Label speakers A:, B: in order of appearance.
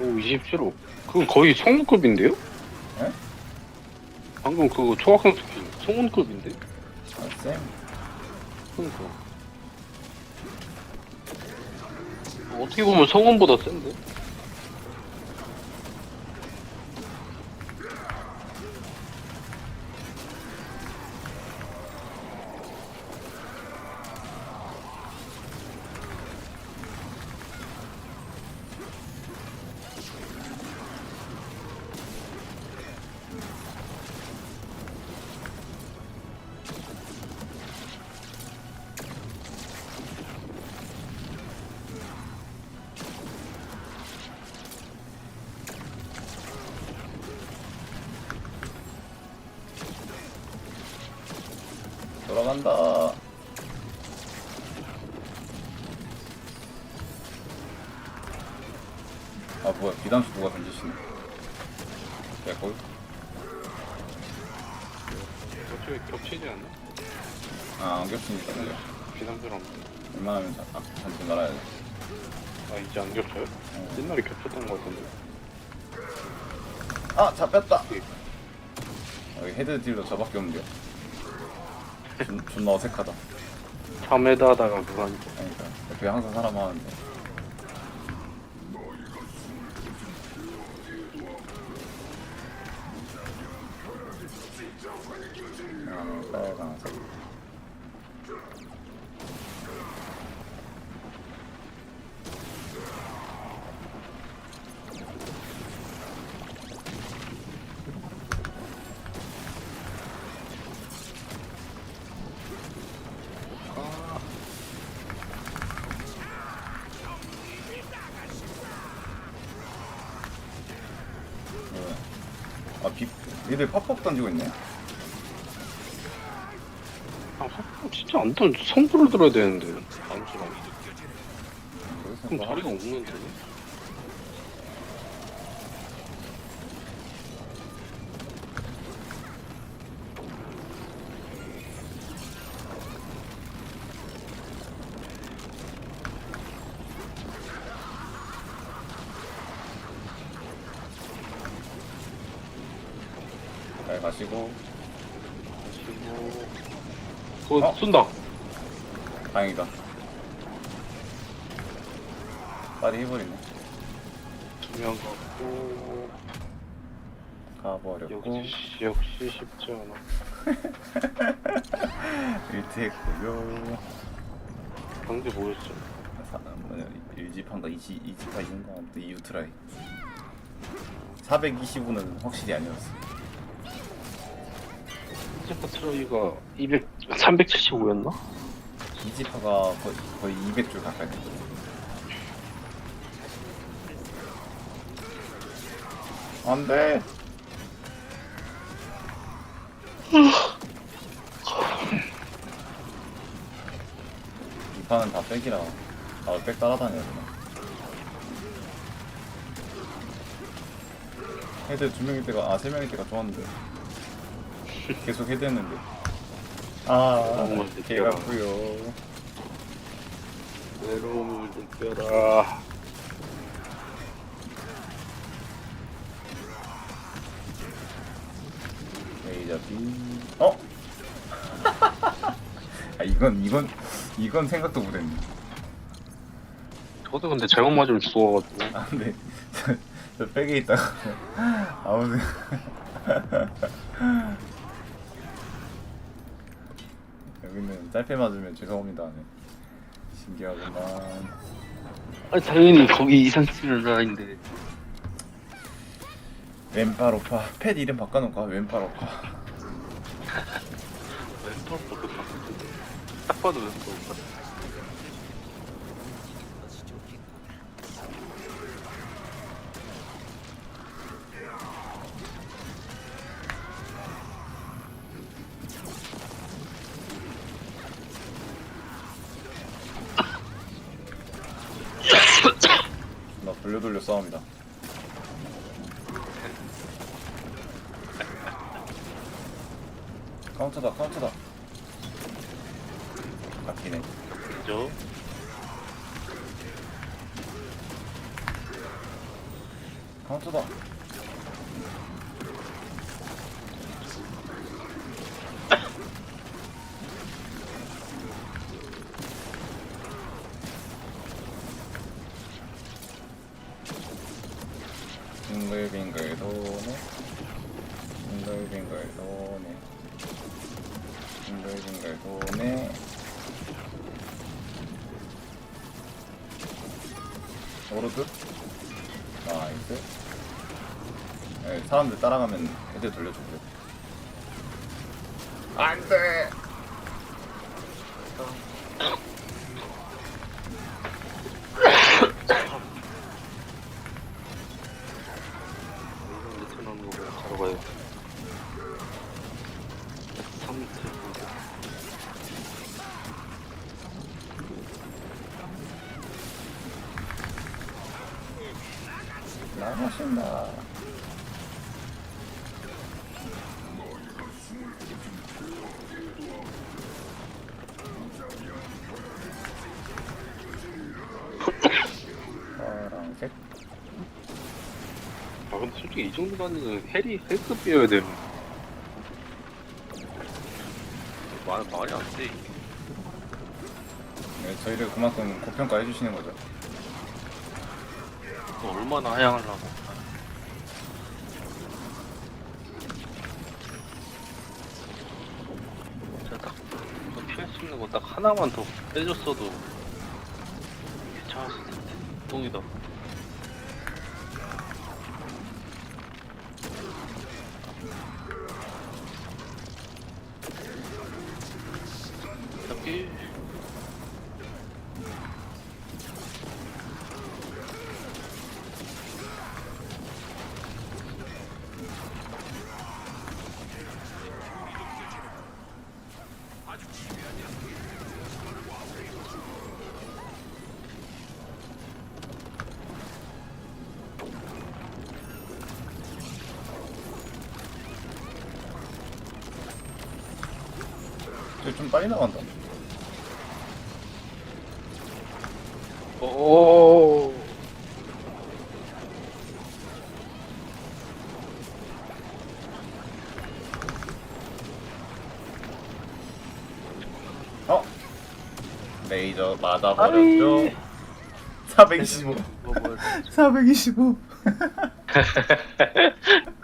A: 오 27호 그건 거의 성운급인데요?
B: 에?
A: 방금 그거 초학생 스킬 성운급인데?
B: 아, 쌤.
A: 그니까 어떻게 보면 성운보다 센데?
B: 돌아간다. 아 뭐야 비단수 누가 던지시네. 개꿀.
A: 어차피 겹치지 않나?
B: 아 안 겹치니까 그래.
A: 비상처럼
B: 웬만하면 자, 아, 한쪽 날아야 돼.
A: 아 이제 안 겹쳐요?
B: 어.
A: 옛날에 겹쳤던 거 같은데
B: 아 잡혔다. 여기 헤드 딜로 저밖에 없는데요. 존, 존나 어색하다.
A: 3회다 하다가 하니까
B: 그러니까 옆에 항상 사람 많은데. 아, 빨간색. 아, 비, 얘들 팝팝 던지고 있네.
A: 아 진짜 안 던, 성부를 들어야 되는데.
B: 그래서
A: 그럼
B: 뭐
A: 자리가 없는데
B: 잘 가시고
A: 그거
B: 어?
A: 쏜다
B: 다행이다. 빨리 해버리네.
A: 두명 갖고
B: 가버렸고
A: 역시 역시 쉽지 않아
B: 일트했고요.
A: 방제 뭐였죠?
B: 사, 뭐냐 일집한가 이지 이지파 이인가 아무튼 이유 트라이. 425는 확실히 아니었어.
A: 스테파 트라이가 200 375였나?
B: 이지파가 거의, 거의 200줄 가까이 됐거든. 안돼. 이 판은 다 백이라 나도 백 따라다녀야 되나 헤드 두 명일 때가 아 세 명일 때가 좋았는데 계속 헤드 했는데. 아 개가
A: 느껴라.
B: 고요.
A: 외로움을 느껴라.
B: 레이저 비 어? 아 이건 이건 이건 생각도 못했네.
A: 저도 근데 잘못 맞으면 죽어가지고.
B: 아 근데 저, 저 백에 있다가. 아무 생 여기는 짧게 맞으면 죄송합니다. 네. 신기하구만.
A: 아니 당연히 거기 이상 치는 라인데.
B: 왼팔 오파. 펫 이름 바꿔놓을까? 왼팔 오파.
A: 왼팔 버그 바꾸는데 딱 봐도 왼팔 오빠
B: 돌려 돌려 싸웁니다 카운터다 카운터다 바뀌네
A: 그죠?
B: 카운터다. 빙글빙글 도네. 오로드? 나이스. 네, 사람들 따라가면 애들 그래 안돼 나가신다 파랑색
A: 아 근데 솔직히 이 정도 가는 해리 헬급이어야 되는. 말 말이 안 돼. 이게.
B: 네, 저희를 그만큼 고평가 해 주시는 거죠
A: 또 얼마나 하향하려고. 제가 딱 이거 딱 하나만 더 빼줬어도 괜찮았을 텐데. 똥이다. 여기
B: 저희 좀 빨리 나간다.
A: 오.
B: 어? 레이저 맞아버렸죠? 425
A: 뭐, 뭐,
B: 425